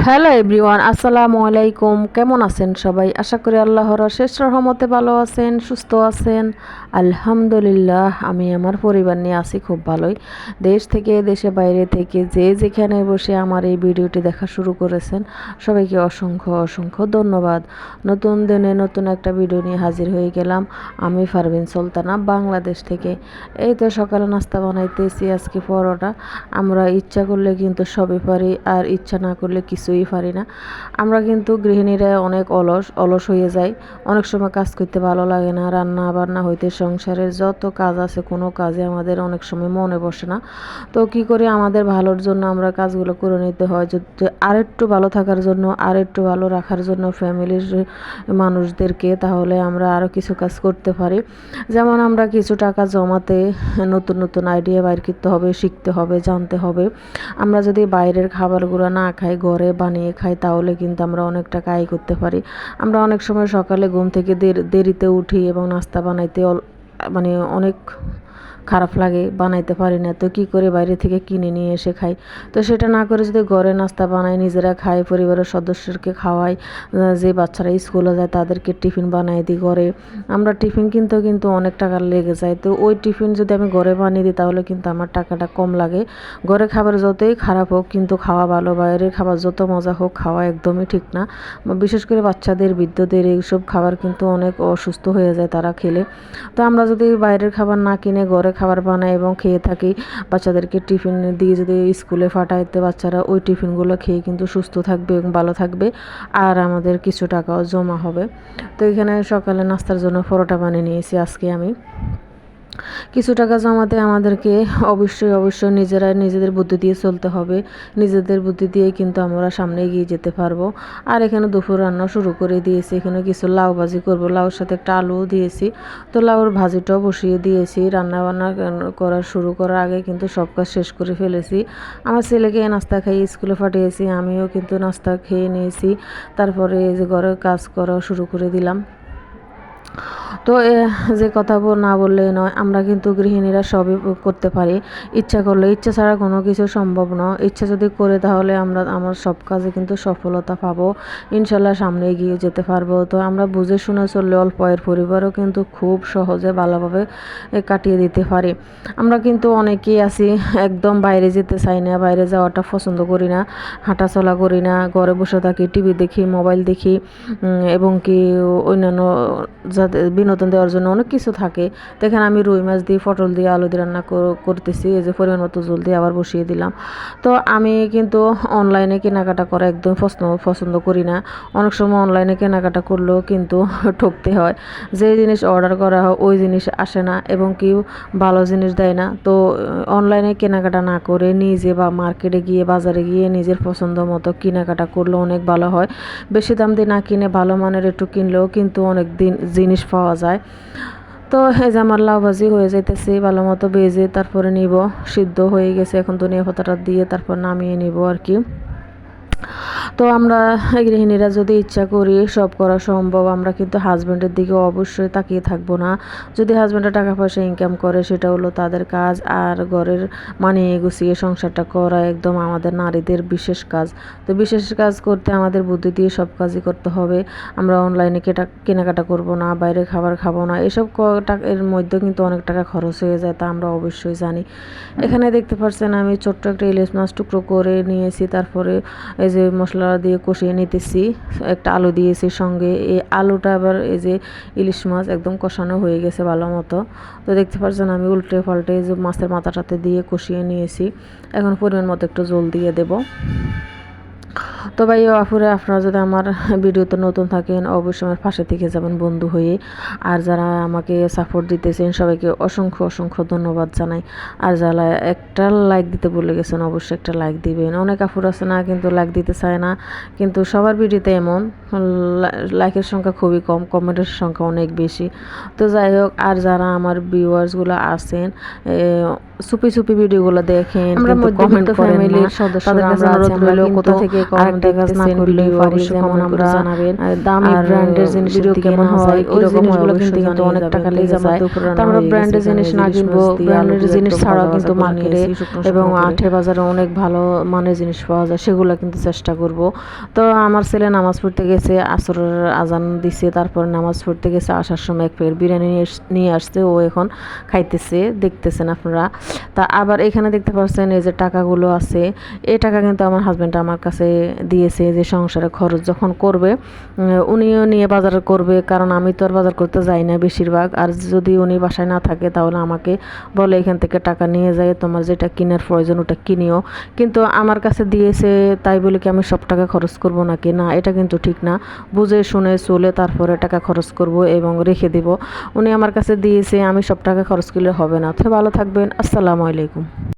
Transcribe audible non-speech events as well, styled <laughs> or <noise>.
Hello everyone আসসালামু আলাইকুম। কেমন আছেন সবাই? আশা করি আল্লাহর শেষ রহমতে ভালো আছেন, সুস্থ আছেন। আলহামদুলিল্লাহ, আমি আমার পরিবার নিয়ে আছি খুব ভালোই। দেশ থেকে, দেশে বাইরে থেকে যে যেখানে বসে আমার এই ভিডিওটি দেখা শুরু করেছেন, সবাইকে অসংখ্য অসংখ্য ধন্যবাদ। নতুন দিনে নতুন একটা ভিডিও নিয়ে হাজির হয়ে গেলাম। আমি ফারবিন সুলতানা, বাংলাদেশ থেকে। এই তো সকালে নাস্তা বানাইতেছি আজকে পরোটা। আমরা ইচ্ছা করলে কিন্তু সবই পারি, আর ইচ্ছা না করলে কিছুই পারি না। আমরা কিন্তু গৃহিণীরা অনেক অলস অলস হয়ে যাই। অনেক সময় কাজ করতে ভালো লাগে না, রান্না বান্না হইতে, সংসারের যত কাজ আছে কোনো কাজে আমাদের অনেক সময় মনে বসে না। তো কি করে, আমাদের ভালোর জন্য আমরা কাজগুলো করে নিতে হয়। যদি আরেকটু ভালো থাকার জন্য, আরেকটু ভালো রাখার জন্য ফ্যামিলির মানুষদেরকে, তাহলে আমরা আরও কিছু কাজ করতে পারি। যেমন আমরা কিছু টাকা জমাতে নতুন নতুন আইডিয়া বাইর করতে হবে, শিখতে হবে, জানতে হবে। আমরা যদি বাইরের খাবারগুলো না খাই, ঘরে বানিয়ে খাই, তাহলে কিন্তু আমরা অনেক টাকা আয় করতে পারি। আমরা অনেক সময় সকালে ঘুম থেকে দেরিতে উঠি এবং নাস্তা বানাইতে মানে অনেক খারাপ লাগে, বানাইতে পারি না। তো কী করে? বাইরে থেকে কিনে নিয়ে এসে খাই। তো সেটা না করে যদি ঘরে নাস্তা বানাই, নিজেরা খাই, পরিবারের সদস্যকে খাওয়াই যে বাচ্চারা স্কুলে যায় তাদেরকে টিফিন বানাই দিই ঘরে। আমরা টিফিন কিনতেও কিন্তু অনেক টাকা লেগে যায়। তো ওই টিফিন যদি আমি ঘরে বানিয়ে দিই, তাহলে কিন্তু আমার টাকাটা কম লাগে। ঘরে খাবার যতই খারাপ হোক, কিন্তু খাওয়া ভালো, বাইরের খাবার যত মজা হোক, খাওয়া একদমই ঠিক না। বিশেষ করে বাচ্চাদের, বৃদ্ধদের, এইসব খাবার কিন্তু অনেক অসুস্থ হয়ে যায় তারা খেলে। তো আমরা যদি বাইরের খাবার না কিনে ঘরে খাবার বানাই এবং খেয়ে থাকি। বাচ্চাদেরকে টিফিন দিয়ে যদি স্কুলে ফাটাইতে বাচ্চারা ওই টিফিনগুলো খেয়ে কিন্তু সুস্থ থাকবে এবং ভালো থাকবে আর আমাদের কিছু টাকাও জমা হবে। তো এখানে সকালে নাস্তার জন্য পরোটা বানিয়ে নিয়েছি আজকে আমি। কিছু টাকা জমাতে আমাদেরকে অবশ্যই অবশ্যই নিজেরাই নিজেদের বুদ্ধি দিয়ে চলতে হবে। নিজেদের বুদ্ধি দিয়েই কিন্তু আমরা সামনে এগিয়ে যেতে পারব। আর এখানে দুপুর রান্না শুরু করে দিয়েছি। এখানে কিছু লাউ ভাজি করব। লাউর সাথে একটা আলুও দিয়েছি। তো লাউর ভাজিটাও বসিয়ে দিয়েছি। রান্না বান্না করা শুরু করার আগে কিন্তু সব কাজ শেষ করে ফেলেছি। আমার ছেলেকে নাস্তা খাইয়ে স্কুলে পাঠিয়েছি। আমিও কিন্তু নাস্তা খেয়ে নিয়েছি। তারপরে যে ঘরের কাজ করা শুরু করে দিলাম। তো যে কথা না বললেই নয়, আমরা কিন্তু গৃহিণীরা সবই করতে পারি। ইচ্ছা করলে, ইচ্ছা ছাড়া কোনো কিছু সম্ভব নয় ইচ্ছা যদি করে তাহলে আমরা, আমার সব কাজে কিন্তু সফলতা পাবো। ইনশাল্লাহ সামনে এগিয়ে যেতে পারব। তো আমরা বুঝে শুনে চললে অল্প পরিবারও কিন্তু খুব সহজে ভালোভাবে কাটিয়ে দিতে পারি। আমরা কিন্তু অনেকেই আছি, একদম বাইরে যেতে চাই না, বাইরে যাওয়াটা পছন্দ করি না। হাঁটাচলা করি না, ঘরে বসে থাকি, টিভি দেখি, মোবাইল দেখি এবং কি অন্যান্য যাতে বিনোদন দেওয়ার জন্য অনেক কিছু থাকে। তো এখানে আমি রুই মাছ দিয়ে, পটল দিয়ে, আলু দিয়ে রান্না করতেছি, এই যে পরিমাণ মতো জল দিয়ে আবার বসিয়ে দিলাম। তো আমি কিন্তু অনলাইনে কেনাকাটা করা একদম পছন্দ পছন্দ করি না। অনেক সময় অনলাইনে কেনাকাটা করলেও কিন্তু <laughs> ঠকতে হয়। যে জিনিস অর্ডার করা হয়, ওই জিনিস আসে না এবং কি ভালো জিনিস দেয় না। তো অনলাইনে কেনাকাটা না করে নিজে বা মার্কেটে গিয়ে, বাজারে গিয়ে নিজের পছন্দ মতো কেনাকাটা করলে অনেক ভালো হয়। বেশি দাম দিয়ে না কিনে ভালো মানের একটু কিনলেও কিন্তু অনেক দিন জিনিস পাওয়া যায়। তো এই যে আমার লাউ ভাজি হয়ে যাইতেছে, ভালো মতো বেজে তারপরে নিব। সিদ্ধ হয়ে গেছে এখন ধনিয়া পাতাটা দিয়ে তারপর নামিয়ে নিব আর কি। তো আমরা গৃহিণীরা যদি ইচ্ছা করি সব করা সম্ভব, আমরা কিন্তু হাজব্যান্ডের দিকে অবশ্যই তাকিয়ে থাকব না। যদি হাজব্যান্ডের টাকা পয়সা ইনকাম করে, সেটা হলো তাদের কাজ আর ঘরের মানে গুছিয়ে সংসারটা করা একদম আমাদের নারীদের বিশেষ কাজ। তো বিশেষ কাজ করতে আমাদের বুদ্ধি দিয়ে সব কাজই করতে হবে। আমরা অনলাইনে কেটা, কেনাকাটা করব না, বাইরে খাবার খাব না, এসব এর মধ্যে কিন্তু অনেক টাকা খরচ হয়ে যায়, তা আমরা অবশ্যই জানি। এখানে দেখতে পাচ্ছেন আমি ছোট্ট একটা ইলিশ মাছ টুকরো করে নিয়েছি, তারপরে এই যে মশলা দিয়ে কষিয়ে নিতেছি। একটা আলু দিয়েছি সঙ্গে। এই আলুটা আবার এই যে ইলিশ মাছ একদম কষানো হয়ে গেছে ভালো মতো। তো দেখতে পাচ্ছেন আমি উল্টে পাল্টে যে মাছের মাথাটাতে দিয়ে কষিয়ে নিয়েছি। এখন পরিমাণ মতো একটু জল দিয়ে দেবো। তো ভাই আফুরে আপনারা যদি আমার <laughs> ভিডিওতে নতুন থাকেন অবশ্যই আমার পাশে থেকে যাবেন বন্ধু হয়ে। আর যারা আমাকে সাপোর্ট দিতেছেন সবাইকে অসংখ্য অসংখ্য ধন্যবাদ জানাই। আর যারা একটা লাইক দিতে বলে গেছেন অবশ্যই একটা লাইক দিবেন। অনেক আফুর আছে না কিন্তু লাইক দিতে চায় না। কিন্তু সবার ভিডিওতে এমন লাইকের সংখ্যা খুবই কম কমেন্টের সংখ্যা অনেক বেশি। তো যাই হোক আর যারা আমার ভিউয়ার্সগুলো আছেন সুপি সুপি ভিডিওগুলো দেখেন আমরা কমেন্ট করেন না। ফ্যামিলির সদস্য তাদের কাছে অনুরোধ রইল কোথা থেকে কমেন্টের কাজ না করলে পারি যেমন আমরা দামি ব্র্যান্ডের জিনিস কেমন কেমন হয় ওই ওই জিনিসগুলো জিনিসগুলো কিন্তু অনেক টাকা লেগে যায়। আমার দুপুর তো রান্না আমরা ব্র্যান্ডের জিনিস না কিনবো ইলিশ মাছ দিয়ে ব্র্যান্ডের জিনিস ছাড়াও কিন্তু মার্কেটে এবং শুকনো করে। আঠে বাজারে অনেক ভালো মানের জিনিস পাওয়া যায় সেগুলো কিন্তু চেষ্টা করব। তো আমার ছেলে নামাজ পড়তে গেছে আসরের আজান দিছে তারপর নামাজ পড়তে গেছে আসার সময় এক প্লেট বিরিয়ানি নিয়ে আসছে ও এখন খাইতেছে দেখতেছেন আপনারা। তা আবার এখানে দেখতে পাচ্ছেন এই যে টাকাগুলো আছে এই টাকা কিন্তু আমার হাজব্যান্ড আমার কাছে দিয়েছে যে সংসারে খরচ যখন করবে উনিও নিয়ে বাজার করবে, কারণ আমি তো আর বাজার করতে যাই না বেশিরভাগ। আর যদি উনি বাসায় না থাকে, তাহলে আমাকে বলে এখান থেকে টাকা নিয়ে যায় তোমার যেটা কেনার প্রয়োজন ওটা কিনিও। কিন্তু আমার কাছে দিয়েছে, তাই বলে কি আমি সব টাকা খরচ করব নাকি? না, এটা কিন্তু ঠিক না। বুঝে শুনে চলে তারপরে টাকা খরচ করব এবং রেখে দেব। উনি আমার কাছে দিয়েছে, আমি সব টাকা খরচ করলে হবে না। তো ভালো থাকবেন, আসসালামু আলাইকুম।